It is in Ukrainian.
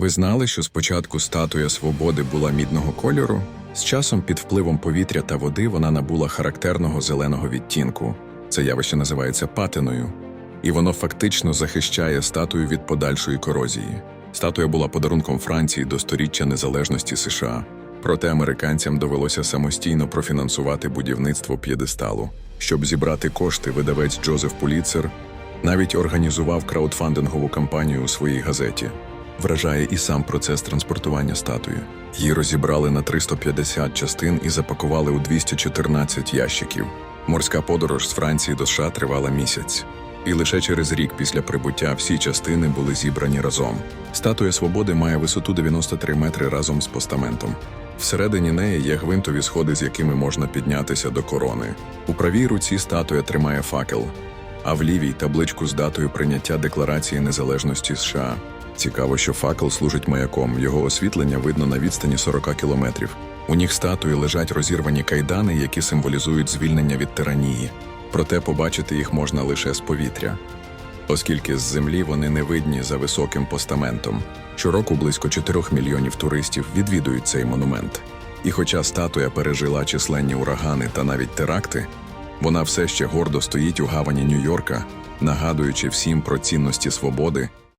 Ви знали, що спочатку статуя свободи була мідного кольору? З часом під впливом повітря та води вона набула характерного зеленого відтінку. Це явище називається патиною, і воно фактично захищає статую від подальшої корозії. Статуя була подарунком Франції до сторіччя незалежності США. Проте американцям довелося самостійно профінансувати будівництво п'єдесталу. Щоб зібрати кошти, видавець Джозеф Пуліцер навіть організував краудфандингову кампанію у своїй газеті. Вражає і сам процес транспортування статуї. Її розібрали на 350 частин і запакували у 214 ящиків. Морська подорож з Франції до США тривала місяць. І лише через рік після прибуття всі частини були зібрані разом. Статуя свободи має висоту 93 метри разом з постаментом. Всередині неї є гвинтові сходи, з якими можна піднятися до корони. У правій руці статуя тримає факел, а в лівій табличку з датою прийняття Декларації незалежності США. Цікаво, що факел служить маяком. Його освітлення видно на відстані 40 кілометрів. У ніг статуї лежать розірвані кайдани, які символізують звільнення від тиранії. Проте побачити їх можна лише з повітря, оскільки з землі вони не видні за високим постаментом. Щороку близько 4 мільйонів туристів відвідують цей монумент. І хоча статуя пережила численні урагани та навіть теракти, вона все ще гордо стоїть у гавані Нью-Йорка, нагадуючи всім про цінності свободи